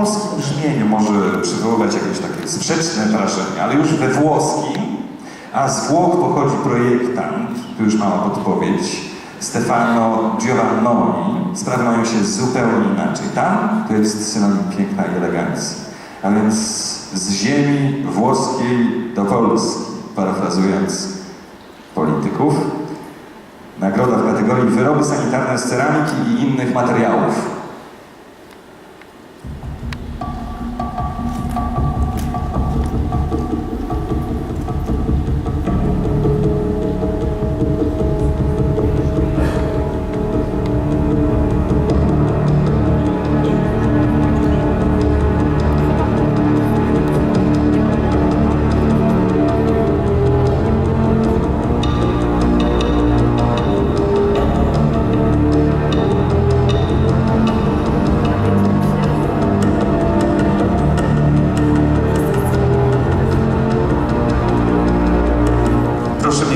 polskim brzmieniu może przywoływać jakieś takie sprzeczne wrażenie, ale już we włoskim, a z Włoch pochodzi projektant, tu już mała podpowiedź, Stefano Giovannoni, sprawy mają się zupełnie inaczej. Tam to jest synonim piękna i elegancji. A więc z ziemi włoskiej do Polski, parafrazując polityków, nagroda w kategorii wyroby sanitarne z ceramiki i innych materiałów.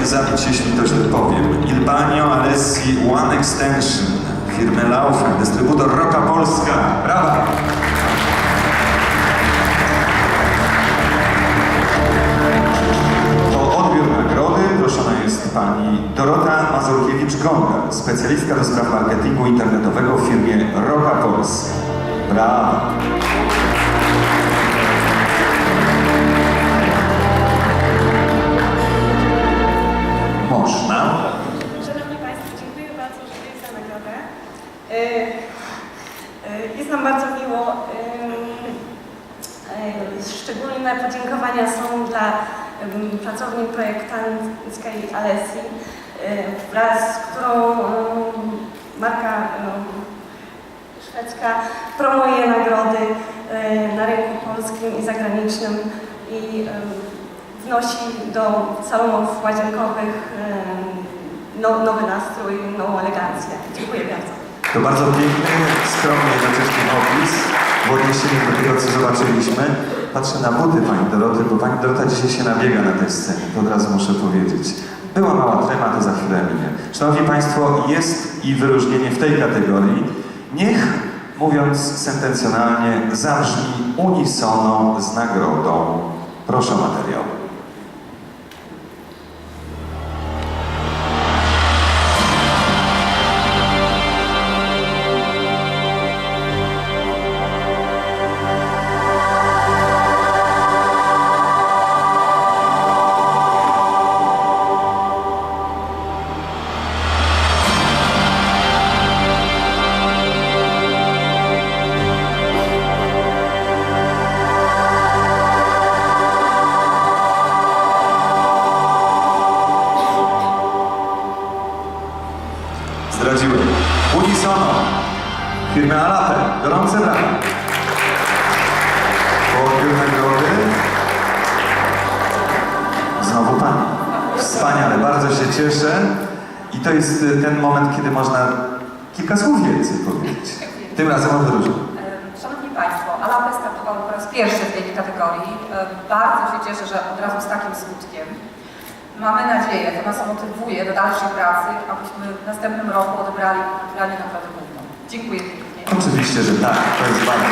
Zabić, jeśli to źle powiem. Alessi One Extension, firmy Laufen, dystrybutor Roka Polska. Brawa! O odbiór nagrody proszona jest pani Dorota Mazurkiewicz-Gonga, specjalistka do spraw marketingu internetowego w firmie Roka Polska. Brawa! Jest nam bardzo miło. e, Szczególne podziękowania są dla pracowni projektanckiej Alessi, e, wraz z którą marka szwedzka promuje nagrody e, na rynku polskim i zagranicznym i wnosi do salonów łazienkowych no, nowy nastrój, nową elegancję. Dziękuję bardzo. To bardzo piękny, skromny jednocześnie opis w odniesieniu do tego, co zobaczyliśmy. Patrzę na buty Pani Doroty, bo Pani Dorota dzisiaj się nabiega na tej scenie, to od razu muszę powiedzieć. Była mała trema, to za chwilę minie. Szanowni Państwo, jest i wyróżnienie w tej kategorii. Niech, mówiąc sentencjonalnie, zabrzmi unisono z nagrodą. Proszę o materiał. Zdradziłem. Unisono. Firmy Alape. Gorące brawa. Po nagrody. Znowu Pani. Wspaniale, bardzo się cieszę. I to jest y, ten moment, kiedy można kilka słów więcej powiedzieć. Tym razem o wyróżnieniu. E, Szanowni Państwo, Alapę startował po raz pierwszy w tej kategorii. E, Bardzo się cieszę, że od razu z takim skutkiem. Mamy nadzieję, to nas motywuje do dalszej pracy, abyśmy w następnym roku odebrali naturalnie nagrodę główną. Dziękuję. Oczywiście, że tak. To jest bardzo